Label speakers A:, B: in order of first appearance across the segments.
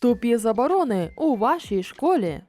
A: Тупі заборони у вашій школі.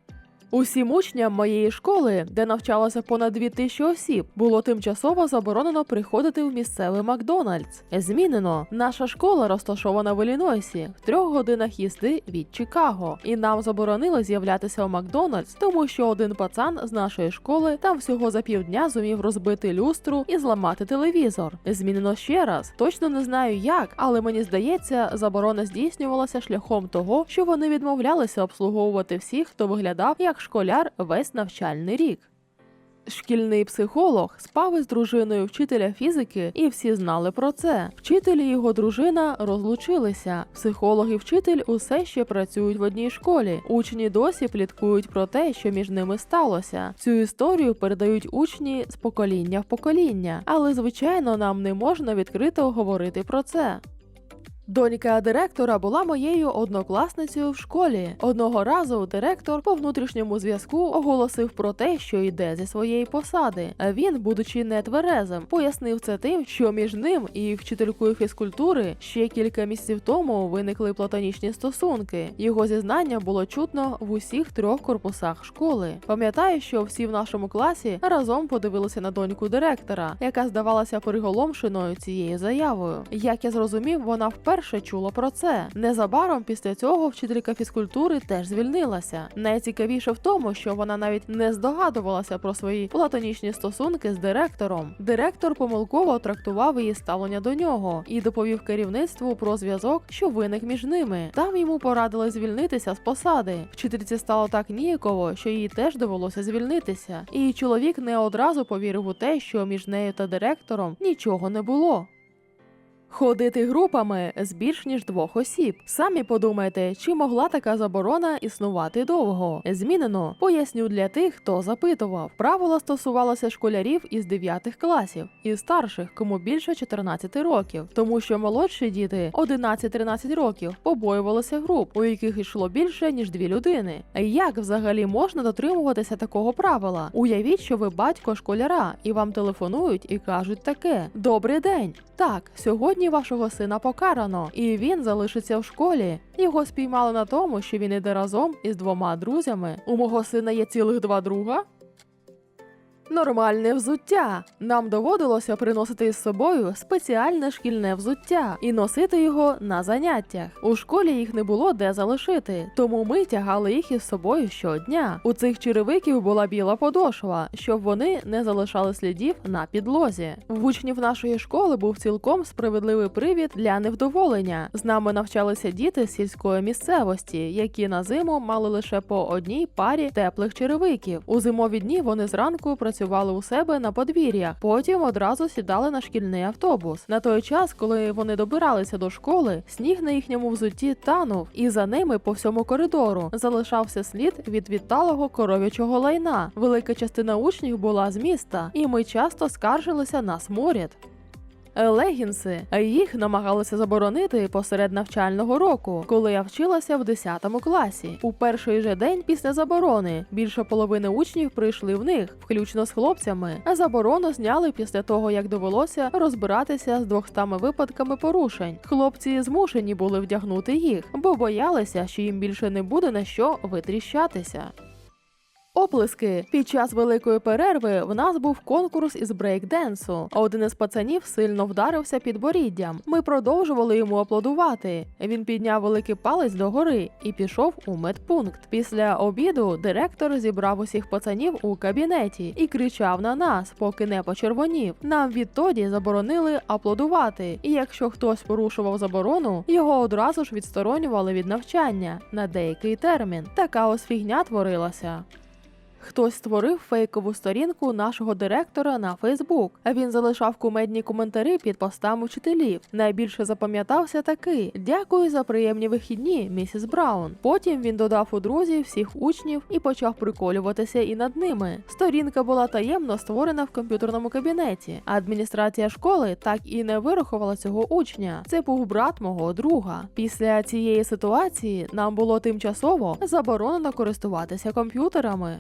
A: Усім учням моєї школи, де навчалося понад 2000 осіб, було тимчасово заборонено приходити в місцевий Макдональдс. Змінено, наша школа розташована в Іллінойсі, в трьох годинах їзди від Чикаго, і нам заборонили з'являтися у Макдональдс, тому що один пацан з нашої школи там всього за півдня зумів розбити люстру і зламати телевізор. Змінено ще раз. Точно не знаю як, але мені здається, заборона здійснювалася шляхом того, що вони відмовлялися обслуговувати всіх, хто виглядав як школяр весь навчальний рік. Шкільний психолог спав із дружиною вчителя фізики, і всі знали про це. Вчитель і його дружина розлучилися. Психолог і вчитель усе ще працюють в одній школі. Учні досі пліткують про те, що між ними сталося. Цю історію передають учні з покоління в покоління, але звичайно нам не можна відкрито говорити про це. Донька директора була моєю однокласницею в школі. Одного разу директор по внутрішньому зв'язку оголосив про те, що йде зі своєї посади. А він, будучи нетверезим, пояснив це тим, що між ним і вчителькою фізкультури ще кілька місяців тому виникли платонічні стосунки. Його зізнання було чутно в усіх трьох корпусах школи. Пам'ятаю, що всі в нашому класі разом подивилися на доньку директора, яка здавалася приголомшеною цією заявою. Як я зрозумів, вона вперше чула про це. Незабаром після цього вчителька фізкультури теж звільнилася. Найцікавіше в тому, що вона навіть не здогадувалася про свої платонічні стосунки з директором. Директор помилково трактував її ставлення до нього і доповів керівництву про зв'язок, що виник між ними. Там йому порадили звільнитися з посади. Вчительці стало так ніяково, що їй теж довелося звільнитися. І чоловік не одразу повірив у те, що між нею та директором нічого не було. Ходити групами з більш ніж двох осіб. Самі подумайте, чи могла така заборона існувати довго. Змінено поясню для тих, хто запитував. Правило стосувалося школярів із 9 класів і старших, кому більше 14 років, тому що молодші діти 11-13 років побоювалися груп, у яких йшло більше ніж дві людини. Як взагалі можна дотримуватися такого правила? Уявіть, що ви батько школяра, і вам телефонують і кажуть таке: Добрий день. Так, сьогодні вашого сина покарано, і він залишиться в школі. Його спіймали на тому, що він іде разом із двома друзями. У мого сина є цілих два друга. Нормальне взуття. Нам доводилося приносити з собою спеціальне шкільне взуття і носити його на заняттях. У школі їх не було де залишити, тому ми тягали їх із собою щодня. У цих черевиків була біла подошва, щоб вони не залишали слідів на підлозі. В учнів нашої школи був цілком справедливий привід для невдоволення. З нами навчалися діти з сільської місцевості, які на зиму мали лише по одній парі теплих черевиків. У зимові дні вони зранку працювали у себе на подвір'ях, потім одразу сідали на шкільний автобус. На той час, коли вони добиралися до школи, сніг на їхньому взутті танув, і за ними по всьому коридору залишався слід від відталого коров'ячого лайна. Велика частина учнів була з міста, і ми часто скаржилися на сморід. Легінси, а їх намагалися заборонити посеред навчального року, коли я вчилася в 10 класі. У перший же день після заборони більше половини учнів прийшли в них, включно з хлопцями. А заборону зняли після того, як довелося розбиратися з 200 випадками порушень. Хлопці змушені були вдягнути їх, бо боялися, що їм більше не буде на що витріщатися. Оплески під час великої перерви в нас був конкурс із брейкденсу. а Один із пацанів сильно вдарився під боріддям. Ми продовжували йому аплодувати. Він підняв великий палець догори і пішов у медпункт. Після обіду директор зібрав усіх пацанів у кабінеті і кричав на нас, поки не почервонів. Нам відтоді заборонили аплодувати. І якщо хтось порушував заборону, його одразу ж відсторонювали від навчання на деякий термін. Така ось фігня творилася. Хтось створив фейкову сторінку нашого директора на Фейсбук. Він залишав кумедні коментарі під постами вчителів. Найбільше запам'ятався такий: Дякую за приємні вихідні, місіс Браун. Потім він додав у друзів всіх учнів і почав приколюватися і над ними. Сторінка була таємно створена в комп'ютерному кабінеті. Адміністрація школи так і не вирахувала цього учня. Це був брат мого друга. Після цієї ситуації нам було тимчасово заборонено користуватися комп'ютерами.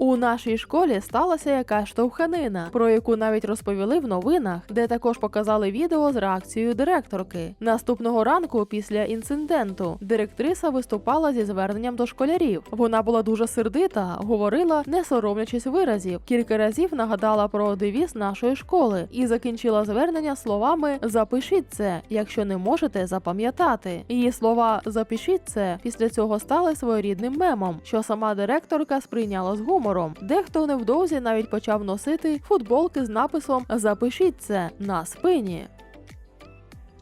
A: У нашій школі сталася якась штовханина, про яку навіть розповіли в новинах, де також показали відео з реакцією директорки. Наступного ранку, після інциденту, директриса виступала зі зверненням до школярів. Вона була дуже сердита, говорила, не соромлячись виразів. Кілька разів нагадала про девіз нашої школи і закінчила звернення словами Запишіть це, якщо не можете запам'ятати. Її слова Запишіть це після цього стали своєрідним мемом, що сама директорка сприйняла з гумором. Дехто невдовзі навіть почав носити футболки з написом Запишіть це на спині.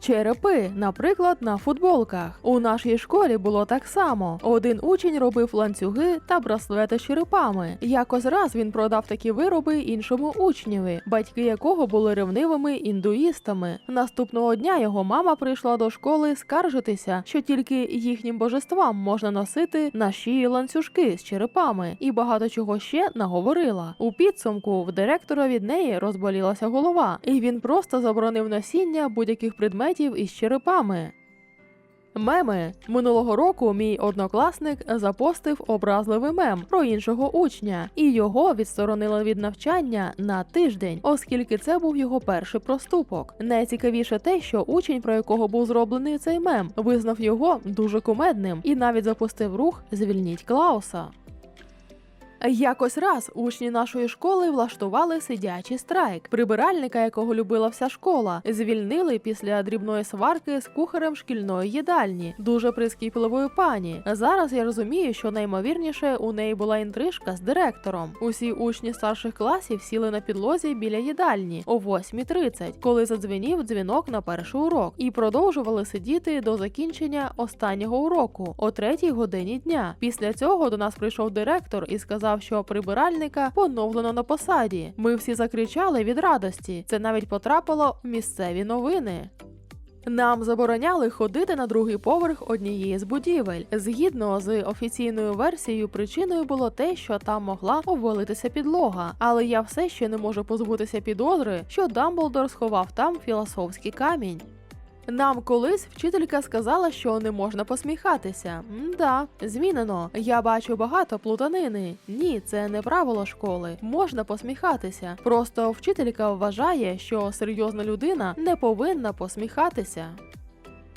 A: Черепи, наприклад, на футболках. У нашій школі було так само. Один учень робив ланцюги та браслети з черепами. Якось раз він продав такі вироби іншому учневі, батьки якого були ревнивими індуїстами. Наступного дня його мама прийшла до школи скаржитися, що тільки їхнім божествам можна носити на шиї ланцюжки з черепами, і багато чого ще наговорила. У підсумку в директора від неї розболілася голова, і він просто заборонив носіння будь-яких предметів із черепами. Меми минулого року мій однокласник запостив образливий мем про іншого учня, і його відсторонили від навчання на тиждень, оскільки це був його перший проступок. Найцікавіше те, що учень, про якого був зроблений цей мем, визнав його дуже кумедним і навіть запустив рух Звільніть Клауса. Якось раз учні нашої школи влаштували сидячий страйк. Прибиральника, якого любила вся школа, звільнили після дрібної сварки з кухарем шкільної їдальні, дуже прискіпливої пані. Зараз я розумію, що наймовірніше у неї була інтрижка з директором. Усі учні старших класів сіли на підлозі біля їдальні о 8.30, коли задзвенів дзвінок на перший урок, і продовжували сидіти до закінчення останнього уроку о 3 годині дня. Після цього до нас прийшов директор і сказав, що прибиральника поновлено на посаді. Ми всі закричали від радості. Це навіть потрапило в місцеві новини. Нам забороняли ходити на другий поверх однієї з будівель. Згідно з офіційною версією, причиною було те, що там могла обвалитися підлога. Але я все ще не можу позбутися підозри, що Дамблдор сховав там філософський камінь. Нам колись вчителька сказала, що не можна посміхатися. М-да, змінено. Я бачу багато плутанини. Ні, це не правило школи. Можна посміхатися. Просто вчителька вважає, що серйозна людина не повинна посміхатися.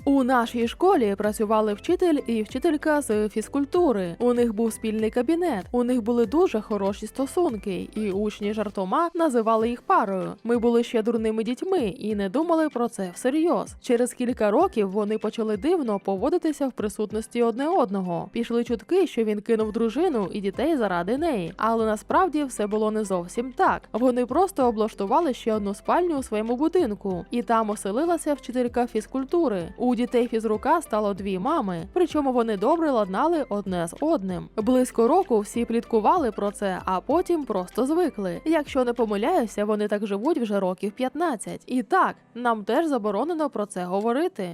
A: У нашій школі працювали вчитель і вчителька з фізкультури. У них був спільний кабінет. У них були дуже хороші стосунки, і учні жартома називали їх парою. Ми були ще дурними дітьми і не думали про це всерйоз. Через кілька років вони почали дивно поводитися в присутності одне одного. Пішли чутки, що він кинув дружину і дітей заради неї. Але насправді все було не зовсім так. Вони просто облаштували ще одну спальню у своєму будинку, і там оселилася вчителька фізкультури. Дітей фізрука стало дві мами, причому вони добре ладнали одне з одним. Близько року всі пліткували про це, а потім просто звикли. Якщо не помиляюся, вони так живуть вже років 15. І так, нам теж заборонено про це говорити.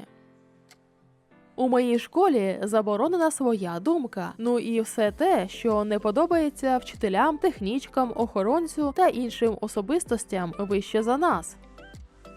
A: У моїй школі заборонена своя думка. Ну і все те, що не подобається вчителям, технічкам, охоронцю та іншим особистостям вище за нас.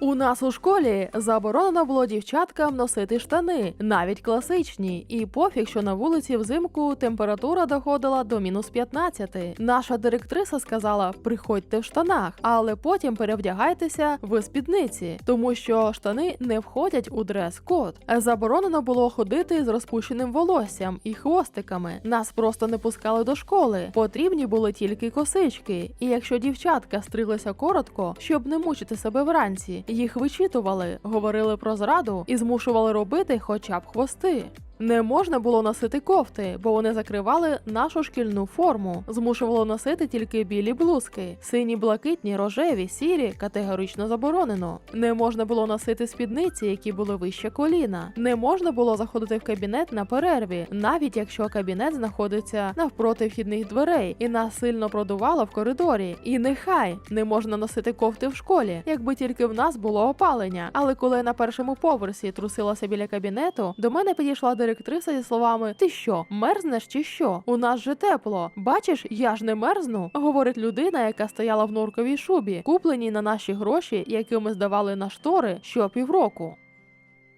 A: У нас у школі заборонено було дівчаткам носити штани, навіть класичні, і пофіг, що на вулиці взимку температура доходила до мінус 15. Наша директриса сказала: приходьте в штанах, але потім перевдягайтеся в спідниці, тому що штани не входять у дрес-код. Заборонено було ходити з розпущеним волоссям і хвостиками. Нас просто не пускали до школи. Потрібні були тільки косички. І якщо дівчатка стриглися коротко, щоб не мучити себе вранці, їх вичитували, говорили про зраду і змушували робити хоча б хвости. Не можна було носити кофти, бо вони закривали нашу шкільну форму. Змушувало носити тільки білі блузки, сині, блакитні, рожеві, сірі категорично заборонено. Не можна було носити спідниці, які були вище коліна. Не можна було заходити в кабінет на перерві, навіть якщо кабінет знаходиться навпроти вхідних дверей і нас сильно продувало в коридорі. І нехай не можна носити кофти в школі, якби тільки в нас було опалення. Але коли я на першому поверсі трусилася біля кабінету, до мене підійшла директриса зі словами: Ти що, мерзнеш чи що? У нас же тепло. Бачиш, я ж не мерзну, говорить людина, яка стояла в норковій шубі, купленій на наші гроші, які ми здавали на штори щопівроку.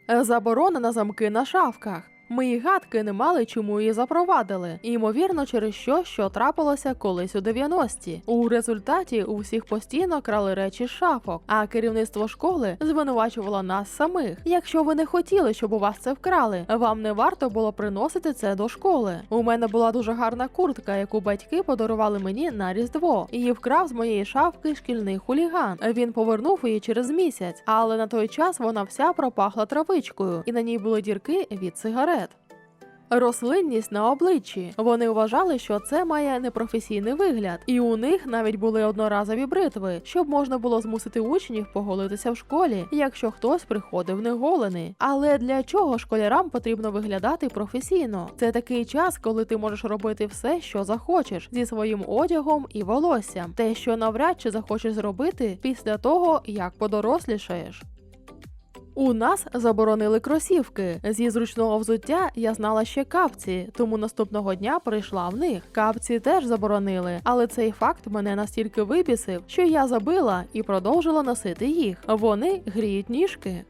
A: Заборона на замки на шафках. Й гадки не мали, чому її запровадили. І, ймовірно, через що, що трапилося колись у 90-ті. У результаті у всіх постійно крали речі з шафок, а керівництво школи звинувачувало нас самих. Якщо ви не хотіли, щоб у вас це вкрали, вам не варто було приносити це до школи. У мене була дуже гарна куртка, яку батьки подарували мені на різдво. Її вкрав з моєї шафки шкільний хуліган. Він повернув її через місяць, але на той час вона вся пропахла травичкою, і на ній були дірки від сигарет. Рослинність на обличчі. Вони вважали, що це має непрофесійний вигляд, і у них навіть були одноразові бритви, щоб можна було змусити учнів поголитися в школі, якщо хтось приходив неголений. Але для чого школярам потрібно виглядати професійно? Це такий час, коли ти можеш робити все, що захочеш, зі своїм одягом і волоссям, те, що навряд чи захочеш зробити після того, як подорослішаєш. У нас заборонили кросівки. Зі зручного взуття я знала ще капці, тому наступного дня прийшла в них. Капці теж заборонили, але цей факт мене настільки вибісив, що я забила і продовжила носити їх. Вони гріють ніжки.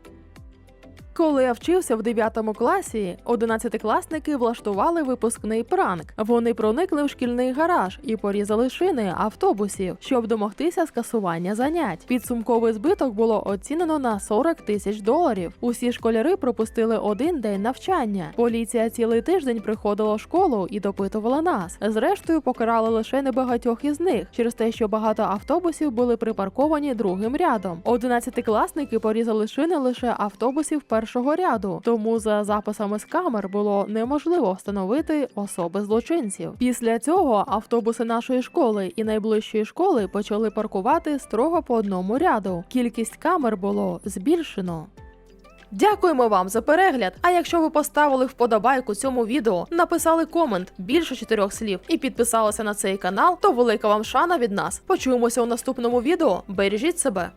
A: Коли я вчився в 9 класі, 11-класники влаштували випускний пранк. Вони проникли в шкільний гараж і порізали шини автобусів, щоб домогтися скасування занять. Підсумковий збиток було оцінено на 40 тисяч доларів. Усі школяри пропустили один день навчання. Поліція цілий тиждень приходила в школу і допитувала нас. Зрештою, покарали лише небагатьох із них через те, що багато автобусів були припарковані другим рядом. 11-класники порізали шини лише автобусів першого ряду, тому за записами з камер було неможливо встановити особи злочинців. Після цього автобуси нашої школи і найближчої школи почали паркувати строго по одному ряду. Кількість камер було збільшено. Дякуємо вам за перегляд. А якщо ви поставили вподобайку цьому відео, написали комент більше чотирьох слів і підписалися на цей канал, то велика вам шана від нас. Почуємося у наступному відео. Бережіть себе.